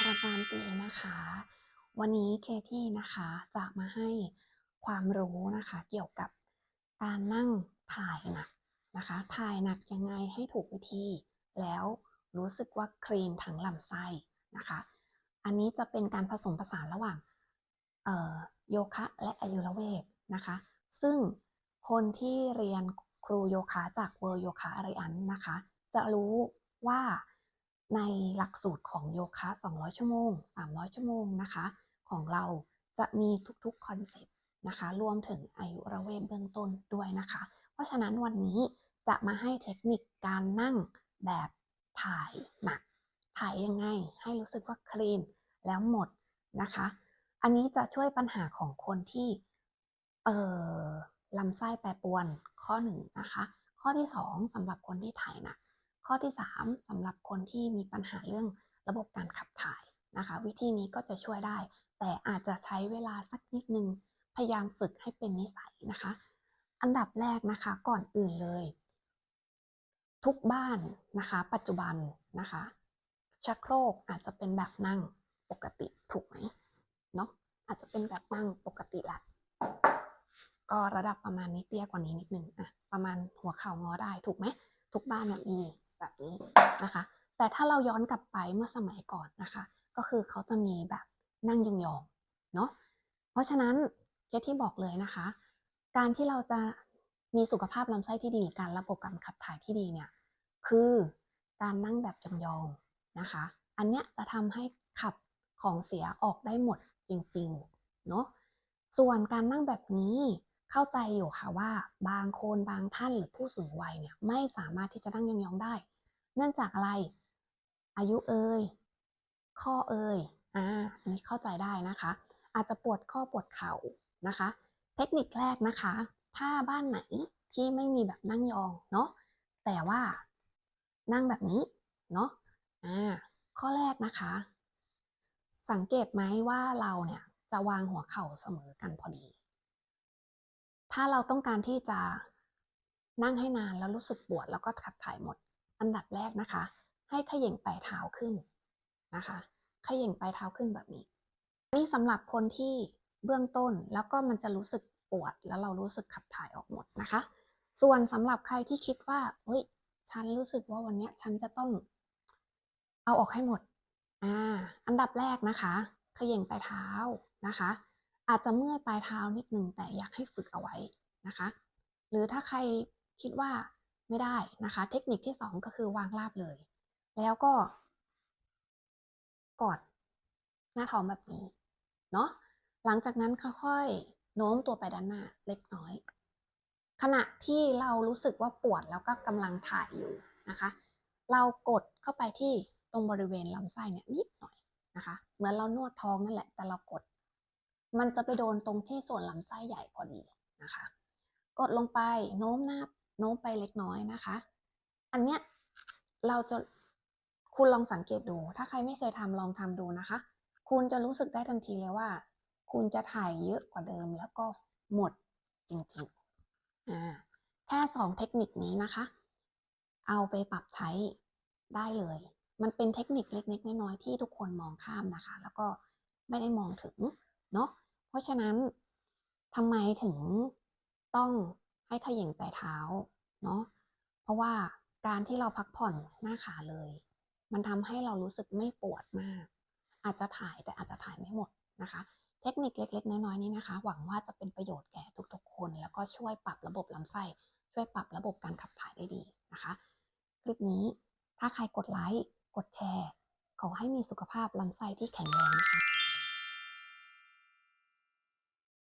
ประจามจีนะคะ วันนี้เคที่นะคะจะมาให้ความรู้นะคะ เกี่ยวกับการนั่งถ่ายหนักนะคะ ถ่ายหนักยังไงให้ถูกวิธี แล้วรู้สึกว่าคลีนทั้งลำไส้นะคะ อันนี้จะเป็นการผสมผสานระหว่างโยคะและอายุรเวทนะคะ ซึ่งคนที่เรียนครูโยคะจากเวอร์โยคะอาริอันนะคะ จะรู้ว่า ในหลักสูตรของโยคะ 200 ชั่วโมง 300 ชั่วโมงนะคะ ของเราจะมีทุกๆคอนเซปต์นะคะ รวมถึงอายุระเวทเบื้องต้นด้วยนะคะ เพราะฉะนั้นวันนี้จะมาให้เทคนิคการนั่งแบบถ่ายหนัก ถ่ายยังไงให้รู้สึกว่าคลีนแล้วหมดนะคะ อันนี้จะช่วยปัญหาของคนที่เอ่อลำไส้แปรปรวนข้อหนึ่งนะคะ ข้อที่สองสำหรับคนที่ถ่ายหนัก ข้อที่สามสำหรับคนที่มีปัญหาเรื่องระบบการขับถ่ายนะคะ วิธีนี้ก็จะช่วยได้ แต่อาจจะใช้เวลาสักนิดนึง พยายามฝึกให้เป็นนิสัยนะคะ อันดับแรกนะคะก่อนอื่นเลย ทุกบ้านนะคะ ปัจจุบันนะคะชักโครกอาจจะเป็นแบบนั่งปกติถูกไหมเนาะอาจจะเป็นแบบนั่งปกติแหละก็ระดับประมาณนี้เตี้ยกว่านี้นิดนึงอะประมาณหัวเข่างอได้ถูกไหมทุกบ้านเนี่ยมี แบบนี้นะคะ แต่ถ้าเราย้อนกลับไปเมื่อสมัยก่อนนะคะ ก็คือเขาจะมีแบบนั่งยองๆเนาะเพราะฉะนั้นเคที่บอกเลยนะคะ การที่เราจะมีสุขภาพลำไส้ที่ดี การระบบการขับถ่ายที่ดีเนี่ยคือการนั่งแบบยองๆนะคะ อันเนี้ยจะทำให้ขับของเสียออกได้หมดจริงๆเนาะส่วนการนั่งแบบนี้ เข้าใจอยู่ค่ะว่าบางคนบางท่านหรือผู้สูงวัยเนี่ยไม่สามารถที่จะนั่งยองๆได้ เนื่องจากอะไร อายุเอ่ยข้อเอ่ยอ่าอันนี้เข้าใจได้นะคะ อาจจะปวดข้อปวดเข่านะคะ เทคนิคแรกนะคะ ถ้าบ้านไหนที่ไม่มีแบบนั่งยองเนาะแต่ว่านั่งแบบนี้เนาะอ่าข้อแรกนะคะ สังเกตไหมว่าเราเนี่ยจะวางหัวเข่าเสมอกันพอดี ถ้าเราต้องการที่จะนั่งให้นานแล้วรู้สึกปวดแล้วก็ขับถ่ายหมด อันดับแรกนะคะ ให้เขย่งปลายเท้าขึ้นนะคะเขย่งปลายเท้าขึ้นแบบนี้ นี่สำหรับคนที่เบื้องต้นแล้วก็มันจะรู้สึกปวด แล้วเรารู้สึกขับถ่ายออกหมดนะคะ ส่วนสำหรับใครที่คิดว่าเฮ้ยฉันรู้สึกว่าวันนี้ฉันจะต้องเอาออกให้หมดอ่าอันดับแรกนะคะเขย่งปลายเท้านะคะ อาจจะเมื่อยปลายเท้านิดนึงแต่อยากให้ฝึกเอาไว้นะคะ หรือถ้าใครคิดว่าไม่ได้นะคะ เทคนิคที่สองก็คือวางราบเลย แล้วก็ กอดหน้าท้องแบบนี้เนาะหลังจากนั้นค่อยๆโน้มตัวไปด้านหน้าเล็กน้อย ขณะที่เรารู้สึกว่าปวดแล้วก็กำลังถ่ายอยู่นะคะ เรากดเข้าไปที่ตรงบริเวณลำไส้เนี่ยนิดหน่อยนะคะ เหมือนเรานวดท้องนั่นแหละแต่เรากด มันจะไปโดนตรงที่ส่วนลำไส้ใหญ่พอดีนะคะ กดลงไปโน้มหน้าโน้มไปเล็กน้อยนะคะ อันเนี้ยเราจะคุณลองสังเกตดู ถ้าใครไม่เคยทำลองทำดูนะคะ คุณจะรู้สึกได้ทันทีเลยว่า คุณจะถ่ายเยอะกว่าเดิมแล้วก็หมดจริงๆอ่าแค่สองเทคนิคนี้นะคะ เอาไปปรับใช้ได้เลย มันเป็นเทคนิคเล็กๆน้อยๆที่ทุกคนมองข้ามนะคะ แล้วก็ไม่ได้มองถึง เนาะเพราะฉะนั้นทำไมถึงต้องให้เขย่งปลายเท้าเนาะเพราะว่าการที่เราพักผ่อนหน้าขาเลย มันทำให้เรารู้สึกไม่ปวดมาก อาจจะถ่ายแต่อาจจะถ่ายไม่หมดนะคะ เทคนิคเล็กๆ น้อยๆนี้นะคะ หวังว่าจะเป็นประโยชน์แก่ทุกๆ คน แล้วก็ช่วยปรับระบบลำไส้ ช่วยปรับระบบการขับถ่ายได้ดีนะคะคลิปนี้ถ้าใครกดไลค์กดแชร์ ขอให้มีสุขภาพลำไส้ที่แข็งแรงนะคะ